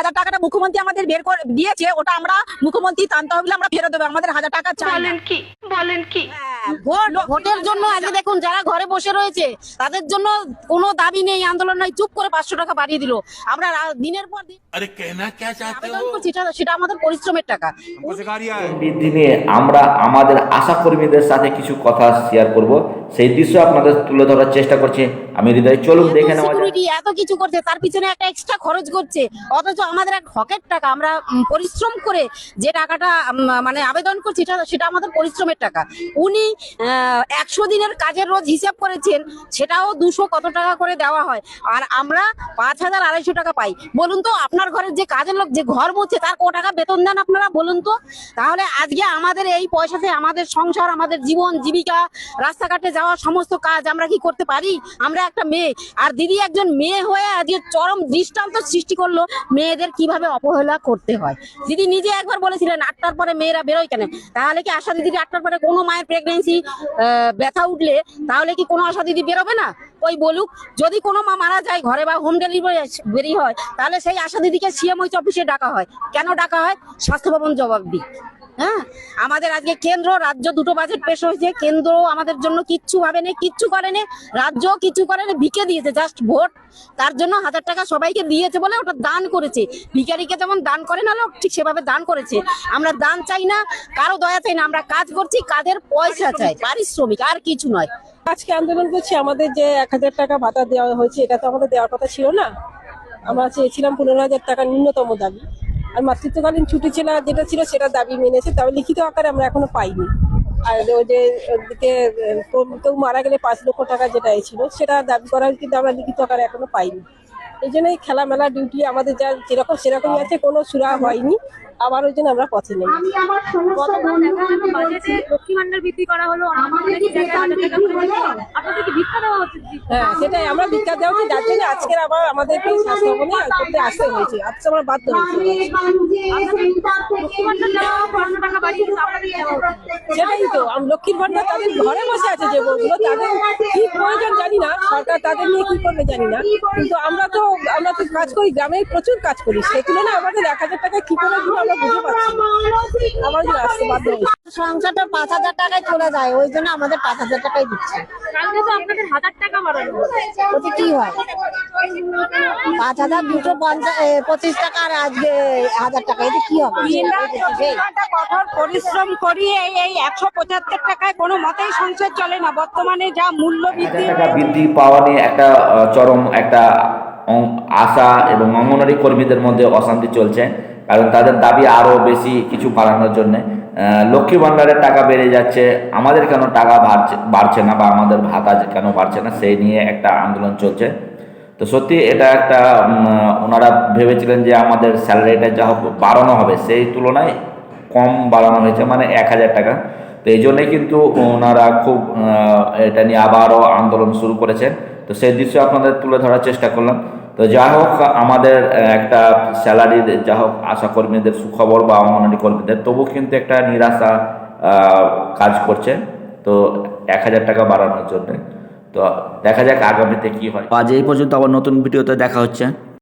হাজার টাকাটা মুখ্যমন্ত্রী আমাদের বের করে দিয়েছে ওটা আমরা মুখ্যমন্ত্রী টান তহবিলে আমরা ফেরত দেবো আমাদের হাজার টাকা চাইলেন কি বলেন কি? হ্যাঁ, ভোটের জন্য আজকে দেখুন যারা ঘরে বসে রয়েছে তাদের জন্য কোন দাবি নেই আন্দোলন নাই চুপ করে পাঁচশো টাকা বাড়িয়ে দিল। আমরা দিনের পর দিন আরে কেনা কে চাইতে সেটা আমাদের পরিশ্রমের টাকা। আমরা আমাদের আশা কর্মীদের সাথে কিছু কথা শেয়ার করব। সেই দৃশ্য আপনাদের তুলে ধরার চেষ্টা করছি। আমি হৃদয় চলুন দেখে নেওয়া যাক। সিকিউরিটি এত কিছু করছে তার পিছনে একটা এক্সট্রা খরচ করছে। অথচ আমাদের এক হকের টাকা আমরা পরিশ্রম করে যে টাকাটা মানে আবেদন করছি সেটা সেটা আমাদের পরিশ্রমের টাকা। উনি একশো দিনের কাজের রোজ হিসাব করেছেন সেটাও দুশো কত টাকা করে দেওয়া হয়। আর আমরা পাঁচ হাজার আড়াইশো টাকা পাই। বলুন তো আপনার ঘরের যে কাজের লোক যে ঘর মুচ্ছে তার ক টাকা বেতন দেন আপনারা বলুন তো? তাহলে আজকে আমাদের এই পয়সাতে আমাদের সংসার আমাদের জীবন জীবিকা রাস্তাঘাটে যাওয়া সমস্ত কাজ আমরা কি করতে পারি? আমরা একটা মেয়ে। আর দিদি একজন মেয়ে হয়ে আজকে চরম দৃষ্টান্ত সৃষ্টি করল মেয়েদের কীভাবে অবহেলা করতে হয়। দিদি নিজে একবার বলেছিলেন, আটটার পরে মেয়েরা বেরোয় কেন? তাহলে কি আশা দিদি আটটার পরে কোনো মায়ের প্রেগনেন্সি ব্যথা উঠলে তাহলে কি কোনো আশা দিদি বেরোবে না? ওই বলুক, যদি কোনো মা মারা যায়, ঘরে বা হোম ডেলিভারি বেরিয়ে হয়, তাহলে সেই আশা দিদিকে সিএমওইচ অফিসে ডাকা হয়। কেন ডাকা হয়? স্বাস্থ্য ভবন জবাব দিক। হ্যাঁ? আমাদের আজকে কেন্দ্র, রাজ্য দুটো বাজেট পেশ হয়েছে। কেন্দ্র আমাদের জন্য কিচ্ছু ভাবে নেই কিচ্ছু করেনি। রাজ্য কিছু করেনি, ভিকে দিয়েছে জাস্ট ভোট তার জন্য হাজার টাকা সবাইকে দিয়েছে বলে ওটা দান করেছে। ভিখারিকে যেমন দান করে না লোক, ঠিক সেভাবে দান করেছে। আমরা দান চাই না, কারও দয়া চাই না, আমরা কাজ করছি কাজের পয়সা চাই, পারিশ্রমিক, আর কিছু নয়। আজকে আন্দোলন করছি, আমাদের যে এক হাজার টাকা ভাতা দেওয়া হয়েছে, এটা তো আমাদের দেওয়ার কথা ছিল না। আমরা চেয়েছিলাম পনেরো হাজার টাকা ন্যূনতম দাবি। আর মাতৃত্বকালীন ছুটি ছিল, যেটা ছিল সেটা দাবি মেনেছে, তবে লিখিত আকারে আমরা এখনও পাইনি। আর ওই যে ওদিকে কেউ মারা গেলে পাঁচ লক্ষ টাকা যেটা ছিল, সেটা দাবি করা কিন্তু আমরা লিখিত আকারে এখনও পাইনি। এই জন্য এই খেলামেলা ডিউটি আমাদের যা যেরকম সেরকমই আছে কোনো সুরা হয়নি। আবার ওই জন্য আমরা পথে নেই। হ্যাঁ সেটাই আমরা ভিক্ষা দেওয়া হচ্ছে যার জন্য আজকের আবার আমাদেরকে স্বাস্থ্য ভবনে করতে আসতে হয়েছে। আজকে আমরা বাধ্য। সেটাই তো লক্ষ্মীর ভান্ডার তাদের ঘরে বসে আছে যে বউগুলো তাদের কি প্রয়োজন জানি না সরকার তাদের নিয়ে কি করবে জানি না। কিন্তু আমরা তো আমরা তো কাজ করি গ্রামে প্রচুর কাজ করি। সেই তুলনায় আমাদের এক হাজার টাকা কি করে দিব আমরা বুঝতে পারছি আমার আসতে বাধ্য সংসারটা পাঁচ হাজার টাকায় চলে যায় ওই জন্য আমাদের পাঁচ হাজার টাকাই দিচ্ছে। কালকে তো আপনাদের হাজার টাকা বাড়ানো ওতে কি হয়? পাঁচ হাজার দুশো পঞ্চাশ পঁচিশ টাকা আর আজকে হাজার টাকা এতে কি হবে। কঠোর পরিশ্রম করি এই এই একশো পঁচাত্তর টাকায় কোনো মতেই সংসার চলে না। বর্তমানে যা মূল্য টাকা বৃদ্ধি পাওয়া নিয়ে একটা চরম একটা আশা এবং অঙ্গনওয়াড়ি কর্মীদের মধ্যে অশান্তি চলছে, কারণ তাদের দাবি আরও বেশি কিছু বাড়ানোর জন্য। লক্ষ্মী ভাণ্ডারের টাকা বেড়ে যাচ্ছে, আমাদের কেন টাকা বাড়ছে বাড়ছে না বা আমাদের ভাতা কেন বাড়ছে না, সেই নিয়ে একটা আন্দোলন চলছে। তো সত্যি এটা একটা ওনারা ভেবেছিলেন যে আমাদের স্যালারিটা যা হোক বাড়ানো হবে, সেই তুলনায় কম বাড়ানো হয়েছে মানে এক হাজার টাকা। তো এই জন্যে কিন্তু ওনারা খুব এটা নিয়ে আবারও আন্দোলন শুরু করেছেন। তো সেই দৃশ্য আপনাদের তুলে ধরার চেষ্টা করলাম। তো যা হোক, আমাদের একটা স্যালারির যা হোক আশা কর্মীদের সুখবর বা অঙ্গনারী কর্মীদের তবু কিন্তু একটা নিরাশা কাজ করছে। তো এক হাজার টাকা বাড়ানোর জন্যে। তো দেখা যাক আগামীতে কি হয়। আজ এই পর্যন্ত আবার নতুন ভিডিওতে দেখা হচ্ছে।